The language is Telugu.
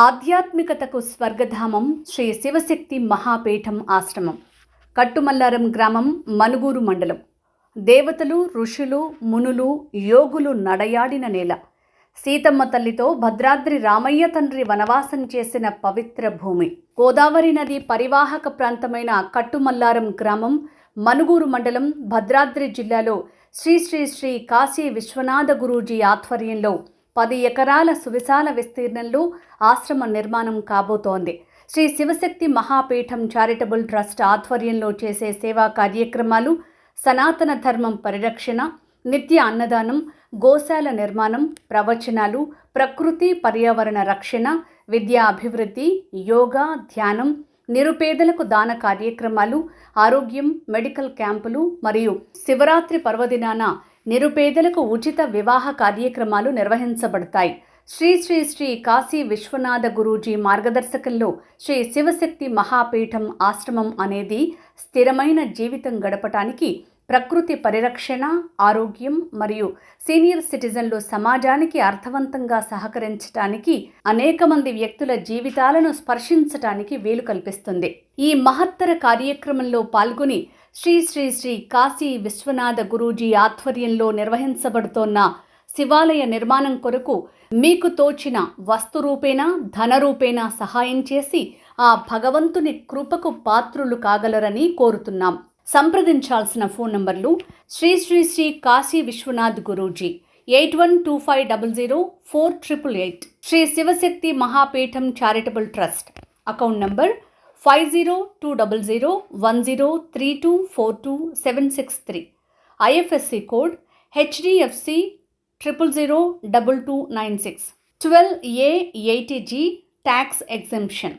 ఆధ్యాత్మికతకు స్వర్గధామం శ్రీ శివశక్తి మహాపీఠం ఆశ్రమం. కట్టుమల్లారం గ్రామం మనుగూరు మండలం. దేవతలు ఋషులు మునులు యోగులు నడయాడిన నేల. సీతమ్మ తల్లితో భద్రాద్రి రామయ్య తండ్రి వనవాసం చేసిన పవిత్ర భూమి. గోదావరి నది పరివాహక ప్రాంతమైన కట్టుమల్లారం గ్రామం మనుగూరు మండలం భద్రాద్రి జిల్లాలో శ్రీ శ్రీ శ్రీ కాశీ విశ్వనాథ గురూజీ ఆధ్వర్యంలో పది ఎకరాల సువిశాల విస్తీర్ణంలో ఆశ్రమ నిర్మాణం కాబోతోంది. శ్రీ శివశక్తి మహాపీఠం చారిటబుల్ ట్రస్ట్ ఆధ్వర్యంలో చేసే సేవా కార్యక్రమాలు సనాతన ధర్మం పరిరక్షణ నిత్య అన్నదానం గోశాల నిర్మాణం ప్రవచనాలు ప్రకృతి పర్యావరణ రక్షణ విద్యా అభివృద్ధి యోగా ధ్యానం నిరుపేదలకు దాన కార్యక్రమాలు ఆరోగ్యం మెడికల్ క్యాంపులు మరియు శివరాత్రి పర్వదినాన నిరుపేదలకు ఉచిత వివాహ కార్యక్రమాలు నిర్వహించబడతాయి. శ్రీ శ్రీ శ్రీ కాశీ విశ్వనాథ గురూజీ మార్గదర్శకంలో శ్రీ శివశక్తి మహాపీఠం ఆశ్రమం అనేది స్థిరమైన జీవితం గడపటానికి ప్రకృతి పరిరక్షణ ఆరోగ్యం మరియు సీనియర్ సిటిజన్లు సమాజానికి అర్థవంతంగా సహకరించటానికి అనేక మంది వ్యక్తుల జీవితాలను స్పర్శించటానికి వీలు కల్పిస్తుంది. ఈ మహత్తర కార్యక్రమంలో పాల్గొని శ్రీ శ్రీ శ్రీ కాశీ విశ్వనాథ గురూజీ ఆధ్వర్యంలో నిర్వహించబడుతోన్న శివాలయ నిర్మాణం కొరకు మీకు తోచిన వస్తురూపేణా ధనరూపేణా ధన సహాయం చేసి ఆ భగవంతుని కృపకు పాత్రులు కాగలరని కోరుతున్నాం. సంప్రదించాల్సిన ఫోన్ నంబర్లు Shri Shri Shri Kashi Vishwanath Guruji eight one two five double zero four triple eight. Shri Shivashakti Mahapeetham charitable trust. Account number five zero two double zero one zero three two four two seven six three IFSC code HDFC triple zero double two nine six twelve A eighty G tax exemption